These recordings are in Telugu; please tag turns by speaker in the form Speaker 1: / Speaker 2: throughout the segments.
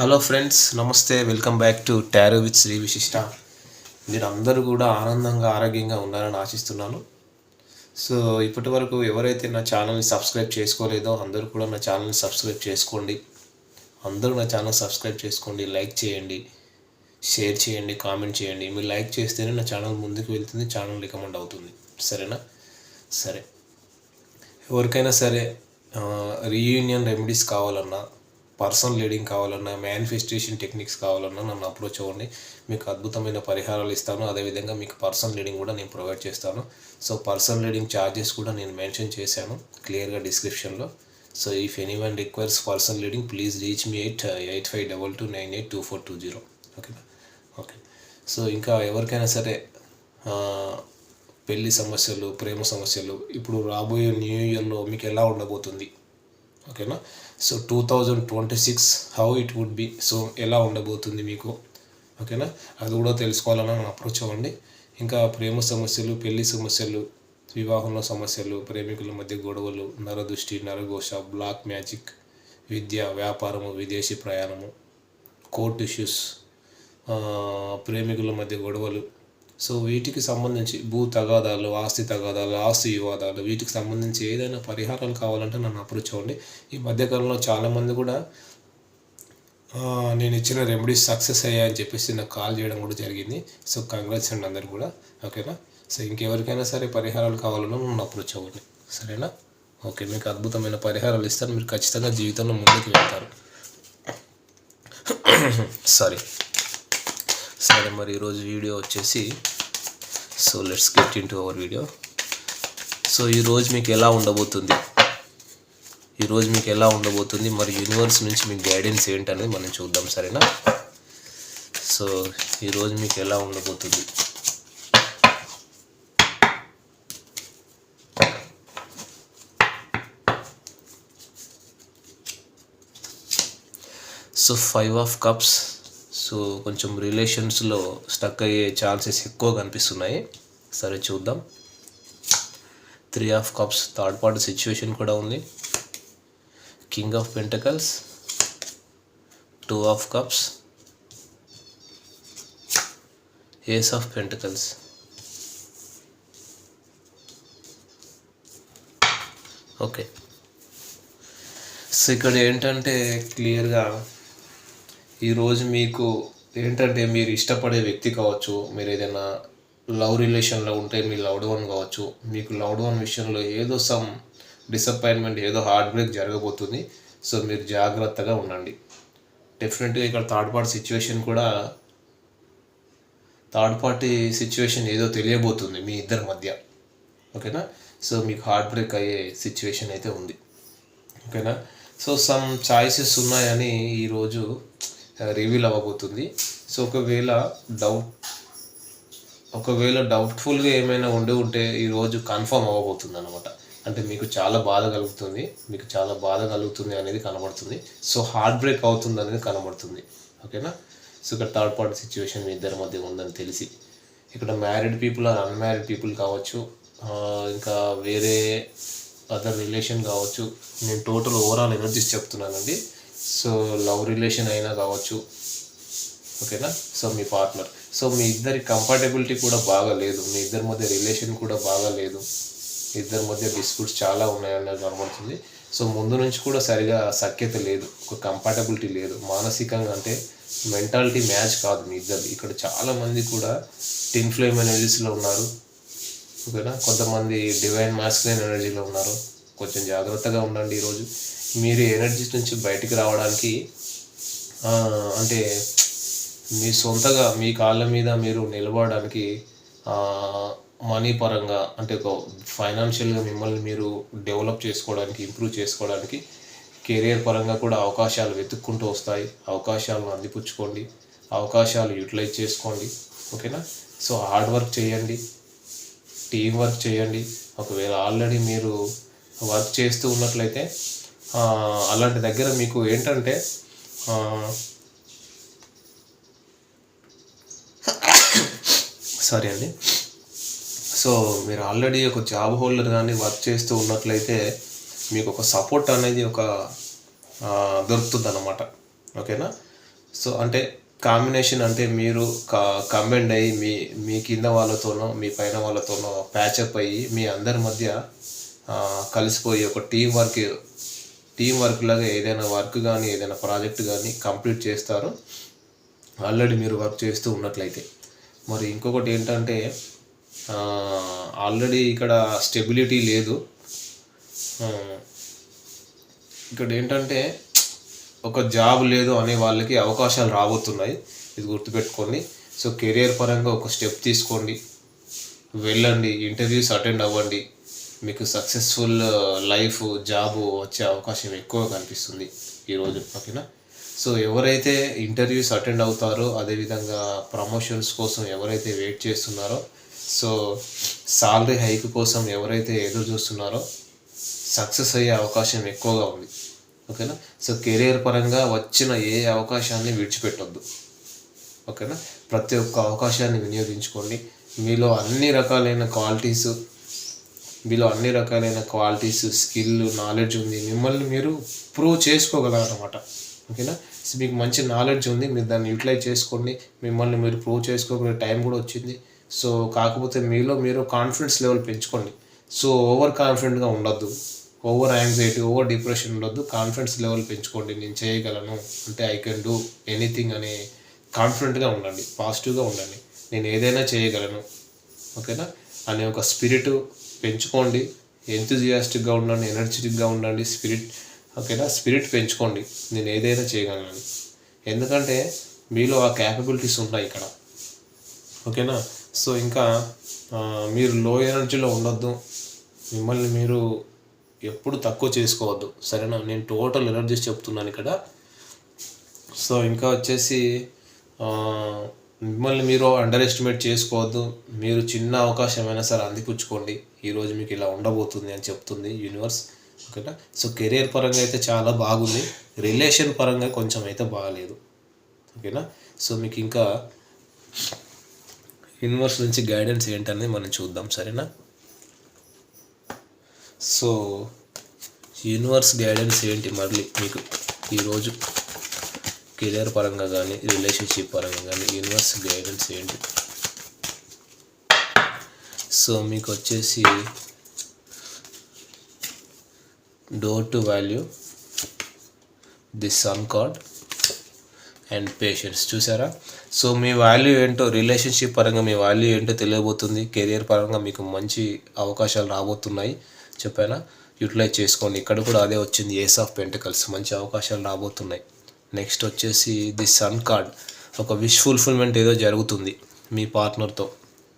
Speaker 1: Hello friends namaste welcome back to tarot with Shri Vishishta మీరు అందరూ కూడా ఆనందంగా ఆరోగ్యంగా ఉన్నారని ఆశిస్తున్నాను. సో ఇప్పటి వరకు ఎవరైతే నా ఛానల్ని సబ్స్క్రైబ్ చేసుకోలేదో అందరూ కూడా నా ఛానల్ని సబ్స్క్రైబ్ చేసుకోండి. అందరూ నా ఛానల్ సబ్స్క్రైబ్ చేసుకోండి లైక్ చేయండి షేర్ చేయండి కామెంట్ చేయండి. మీరు లైక్ చేస్తేనే నా ఛానల్ ముందుకు వెళ్తుంది ఛానల్ రికమెండ్ అవుతుంది. సరేనా? సరే. ఎవరికైనా సరే రీయూనియన్ రెమెడీస్ కావాలన్నా పర్సనల్ లీడింగ్ కావాలన్నా మేనిఫెస్టేషన్ టెక్నిక్స్ కావాలన్నా నన్ను అప్రోచ్ అవ్వండి. మీకు అద్భుతమైన పరిహారాలు ఇస్తాను. అదేవిధంగా మీకు పర్సనల్ లీడింగ్ కూడా నేను ప్రొవైడ్ చేస్తాను. సో పర్సనల్ లీడింగ్ ఛార్జెస్ కూడా నేను మెన్షన్ చేశాను క్లియర్గా డిస్క్రిప్షన్లో. So if anyone requires personal reading please reach me eight eight five double two nine eight two four two zero ఓకేనా ఓకే సో ఇంకా ఎవరికైనా సరే పెళ్ళి సమస్యలు ప్రేమ సమస్యలు ఇప్పుడు రాబోయే న్యూ ఇయర్లో మీకు ఎలా ఉండబోతుంది? ఓకేనా? So two thousand twenty six how it would be so ఎలా ఉండబోతుంది మీకు? ఓకేనా? అది కూడా తెలుసుకోవాలని నన్ను అప్రోచ్ అవ్వండి. ఇంకా ప్రేమ సమస్యలు పెళ్ళి సమస్యలు వివాహంలో సమస్యలు ప్రేమికుల మధ్య గొడవలు నరదృష్టి నరఘోష బ్లాక్ మ్యాజిక్ విద్య వ్యాపారము విదేశీ ప్రయాణము కోర్ట్ ఇష్యూస్ ప్రేమికుల మధ్య గొడవలు సో వీటికి సంబంధించి భూ తగాదాలు ఆస్తి తగాదాలు ఆస్తి వివాదాలు వీటికి సంబంధించి ఏదైనా పరిహారాలు కావాలంటే నన్ను అప్రోచ్ అవ్వండి ఈ మధ్యకాలంలో చాలామంది కూడా నేను ఇచ్చిన రెమెడీస్ సక్సెస్ అయ్యాయని చెప్పేసి నాకు కాల్ చేయడం కూడా జరిగింది. సో కంగ్రాట్స్ అండి అందరు కూడా ఓకేనా? సో ఇంకెవరికైనా సరే పరిహారాలు కావాలన్నా నన్ను అప్రోచ్ అవ్వండి సరేనా? ఓకే మీకు అద్భుతమైన పరిహారాలు ఇస్తాను. మీరు ఖచ్చితంగా జీవితంలో ముందుకు వెళ్తారు. సారీ సరే మరి ఈరోజు వీడియో వచ్చేసి so let's get into our video so ఈరోజు మీకు ఎలా ఉండబోతుంది? ఈరోజు మీకు ఎలా ఉండబోతుంది? మరి యూనివర్స్ నుంచి మీకు గైడెన్స్ ఏంటనేది మనం చూద్దాం సరేనా? సో ఈరోజు మీకు ఎలా ఉండబోతుంది? So five of cups so కొంచెం రిలేషన్స్లో స్టక్ అయ్యే ఛాన్సెస్ ఎక్కువ కనిపిస్తున్నాయి. సరే చూద్దాం. Three of cups third party situation కూడా ఉంది. King of pentacles two of cups ace of pentacles okay so ఇక్కడ ఏంటంటే క్లియర్గా ఈరోజు మీకు ఏంటంటే మీరు ఇష్టపడే వ్యక్తి కావచ్చు మీరు ఏదైనా లవ్ రిలేషన్లో ఉంటే మీ లవ్డ్ వన్ కావచ్చు మీకు లవ్డ్ వన్ విషయంలో ఏదో సమ్ డిసప్పాయింట్మెంట్ ఏదో హార్ట్ బ్రేక్ జరగబోతుంది. సో మీరు జాగ్రత్తగా ఉండండి. డెఫినెట్గా ఇక్కడ థర్డ్ పార్టీ సిచ్యువేషన్ కూడా థర్డ్ పార్టీ సిచ్యువేషన్ ఏదో తెలియబోతుంది మీ ఇద్దరి మధ్య. ఓకేనా? సో మీకు హార్ట్ బ్రేక్ అయ్యే సిచ్యువేషన్ అయితే ఉంది. ఓకేనా? సో సమ్ చాయిసెస్ ఉన్నాయని ఈరోజు రివీల్ అవ్వబోతుంది. సో ఒకవేళ డౌట్ ఒకవేళ డౌట్ఫుల్గా ఏమైనా ఉండి ఉంటే ఈరోజు కన్ఫర్మ్ అవ్వబోతుంది అనమాట అంటే మీకు చాలా బాధ కలుగుతుంది. మీకు చాలా బాధ కలుగుతుంది అనేది కనబడుతుంది. సో హార్ట్ బ్రేక్ అవుతుంది అనేది కనబడుతుంది. ఓకేనా సో ఇక్కడ థర్డ్ పార్టీ సిచ్యువేషన్ మీ ఇద్దరి మధ్య ఉందని తెలిసి. ఇక్కడ married people or unmarried people కావచ్చు ఇంకా వేరే అదర్ రిలేషన్ కావచ్చు నేను టోటల్ ఓవరాల్ ఎనర్జీస్ చెప్తున్నానండి. సో లవ్ రిలేషన్ అయినా కావచ్చు. ఓకేనా? సో మీ పార్ట్నర్. సో మీ ఇద్దరి కంఫర్టబిలిటీ కూడా బాగా లేదు. మీ ఇద్దరి మధ్య రిలేషన్ కూడా బాగా లేదు. ఇద్దరి మధ్య డిస్ప్యూట్స్ చాలా ఉన్నాయన్నది కనబడుతుంది. సో ముందు నుంచి కూడా సరిగా సఖ్యత లేదు. ఒక కంఫర్టబిలిటీ లేదు. మానసికంగా అంటే మెంటాలిటీ మ్యాచ్ కాదు మీ ఇద్దరు ఇక్కడ చాలామంది కూడా టిన్ ఫ్లేమ్ ఎనర్జీస్లో ఉన్నారు. ఓకేనా? కొంతమంది డివైన్ మాస్కులైన్ ఎనర్జీలో ఉన్నారు. కొంచెం జాగ్రత్తగా ఉండండి ఈరోజు. మీరు ఎనర్జీస్ నుంచి బయటికి రావడానికి అంటే మీ సొంతగా మీ కాళ్ళ మీద మీరు నిలబడడానికి మనీ పరంగా అంటే ఒక ఫైనాన్షియల్గా మిమ్మల్ని మీరు డెవలప్ చేసుకోవడానికి ఇంప్రూవ్ చేసుకోవడానికి కెరియర్ పరంగా కూడా అవకాశాలు వెతుక్కుంటూ వస్తాయి. అవకాశాలను అందిపుచ్చుకోండి. అవకాశాలు యూటిలైజ్ చేసుకోండి. ఓకేనా? సో హార్డ్ వర్క్ చేయండి. టీం వర్క్ చేయండి. ఒకవేళ ఆల్రెడీ మీరు వర్క్ చేస్తూ ఉన్నట్లయితే అలాంటి దగ్గర మీకు ఏంటంటే సారీ అండి. సో మీరు ఆల్రెడీ ఒక జాబ్ హోల్డర్ కానీ వర్క్ చేస్తూ ఉన్నట్లయితే మీకు ఒక సపోర్ట్ అనేది ఒక దొరుకుతుంది అన్నమాట ఓకేనా? సో అంటే కాంబినేషన్ అంటే మీరు కంబైండ్ అయ్యి మీ మీ కింద వాళ్ళతోనో మీ పైన వాళ్ళతోనో ప్యాచప్ అయ్యి మీ అందరి మధ్య కలిసిపోయి ఒక టీం వర్క్ టీం వర్క్ లాగా ఏదైనా వర్క్ కానీ ఏదైనా ప్రాజెక్ట్ కానీ కంప్లీట్ చేస్తారు. ఆల్రెడీ మీరు వర్క్ చేస్తూ ఉన్నట్లయితే. మరి ఇంకొకటి ఏంటంటే ఆల్రెడీ ఇక్కడ స్టెబిలిటీ లేదు. ఇక్కడ ఏంటంటే ఒక జాబ్ లేదు అనే వాళ్ళకి అవకాశాలు రాబోతున్నాయి. ఇది గుర్తుపెట్టుకోండి. సో కెరియర్ పరంగా ఒక స్టెప్ తీసుకోండి. వెళ్ళండి. ఇంటర్వ్యూస్ అటెండ్ అవ్వండి. మీకు సక్సెస్ఫుల్ లైఫ్ జాబ్ వచ్చే అవకాశం ఎక్కువ కనిపిస్తుంది ఈరోజు ఓకేనా? సో ఎవరైతే ఇంటర్వ్యూస్ అటెండ్ అవుతారో అదేవిధంగా ప్రమోషన్స్ కోసం ఎవరైతే వెయిట్ చేస్తున్నారో సో సాలరీ హైక్ కోసం ఎవరైతే ఎదురు చూస్తున్నారో సక్సెస్ అయ్యే అవకాశం ఎక్కువగా ఉంది ఓకేనా? సో కెరియర్ పరంగా వచ్చిన ఏ అవకాశాన్ని విడిచిపెట్టొద్దు ఓకేనా? ప్రతి ఒక్క అవకాశాన్ని వినియోగించుకోండి. మీలో అన్ని రకాలైన క్వాలిటీస్ మీలో అన్ని రకాలైన క్వాలిటీస్ స్కిల్ నాలెడ్జ్ ఉంది. మిమ్మల్ని మీరు ప్రూవ్ చేసుకోగలరు అనమాట ఓకేనా మీకు మంచి నాలెడ్జ్ ఉంది. మీరు దాన్ని యూటిలైజ్ చేసుకోండి. మిమ్మల్ని మీరు ప్రూవ్ చేసుకోగల టైం కూడా వచ్చింది. సో కాకపోతే మీలో మీరు కాన్ఫిడెన్స్ లెవెల్ పెంచుకోండి. సో ఓవర్ కాన్ఫిడెంట్గా ఉండొద్దు. ఓవర్ యాంగ్జైటీ ఓవర్ డిప్రెషన్ ఉండొద్దు. కాన్ఫిడెన్స్ లెవెల్ పెంచుకోండి. నేను చేయగలను. అంటే ఐ కెన్ డూ ఎనీథింగ్ అనే కాన్ఫిడెంట్గా ఉండండి. పాజిటివ్గా ఉండండి. నేను ఏదైనా చేయగలను. ఓకేనా? అనే ఒక స్పిరిట్ పెంచుకోండి. ఎంతజియాస్టిక్గా ఉండండి ఎనర్జెటిక్గా ఉండండి స్పిరిట్ ఓకేనా? స్పిరిట్ పెంచుకోండి. నేను ఏదైనా చేయగలను. ఎందుకంటే మీలో ఆ క్యాపబిలిటీస్ ఉన్నాయి ఇక్కడ. ఓకేనా? సో ఇంకా మీరు లో ఎనర్జీలో ఉండొద్దు. మిమ్మల్ని మీరు ఎప్పుడు తక్కువ చేసుకోవద్దు. సరేనా? నేను టోటల్ ఎనర్జీస్ చెప్తున్నాను ఇక్కడ. సో ఇంకా వచ్చేసి మిమ్మల్ని మీరు అండర్ ఎస్టిమేట్ చేసుకోవద్దు. మీరు చిన్న అవకాశం సరే అందిపుచ్చుకోండి. ఈరోజు మీకు ఇలా ఉండబోతుంది అని చెప్తుంది యూనివర్స్ ఓకేనా? సో కెరియర్ పరంగా అయితే చాలా బాగుంది. రిలేషన్ పరంగా కొంచెం అయితే బాగాలేదు ఓకేనా? సో మీకు ఇంకా యూనివర్స్ నుంచి గైడెన్స్ ఏంటనేది మనం చూద్దాం. సరేనా? సో యూనివర్స్ గైడెన్స్ ఏంటి మళ్ళీ మీకు ఈరోజు కెరియర్ పరంగా కానీ రిలేషన్షిప్ పరంగా కానీ యూనివర్స్ గైడెన్స్ ఏంటి? సో మీకు వచ్చేసి door to value the sun card and patience. చూసారా? సో మీ వాల్యూ ఏంటో రిలేషన్షిప్ పరంగా మీ వాల్యూ ఏంటో తెలియబోతుంది. కెరియర్ పరంగా మీకు మంచి అవకాశాలు రాబోతున్నాయి. చెప్పానా? యూటిలైజ్ చేసుకోండి. ఇక్కడ కూడా అదే వచ్చింది. Ace of pentacles. మంచి అవకాశాలు రాబోతున్నాయి. నెక్స్ట్ వచ్చేసి ది సన్ కార్డ్. ఒక విష్ ఫుల్ఫిల్మెంట్ ఏదో జరుగుతుంది మీ పార్ట్నర్తో.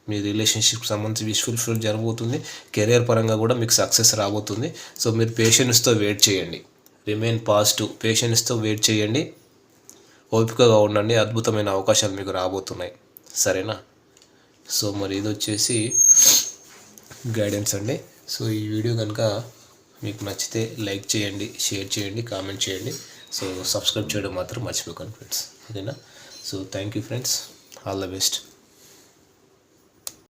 Speaker 1: మీ రిలేషన్షిప్ సంబంధించి విష్ ఫుల్ఫిల్ జరగబోతుంది. కెరియర్ పరంగా కూడా మీకు సక్సెస్ రాబోతుంది. సో మీరు పేషెన్స్తో వెయిట్ చేయండి. రిమైన్ పాజిటివ్ పేషెన్స్తో వెయిట్ చేయండి. ఓపికగా ఉండండి. అద్భుతమైన అవకాశాలు మీకు రాబోతున్నాయి. సరేనా? సో మరి ఇది వచ్చేసి గైడెన్స్ అండి. సో ఈ వీడియో కనుక మీకు నచ్చితే లైక్ చేయండి షేర్ చేయండి కామెంట్ చేయండి. సో సబ్స్క్రైబ్ చేయడం మాత్రం మర్చిపోకండి ఫ్రెండ్స్ ఓకేనా so thank you friends all the best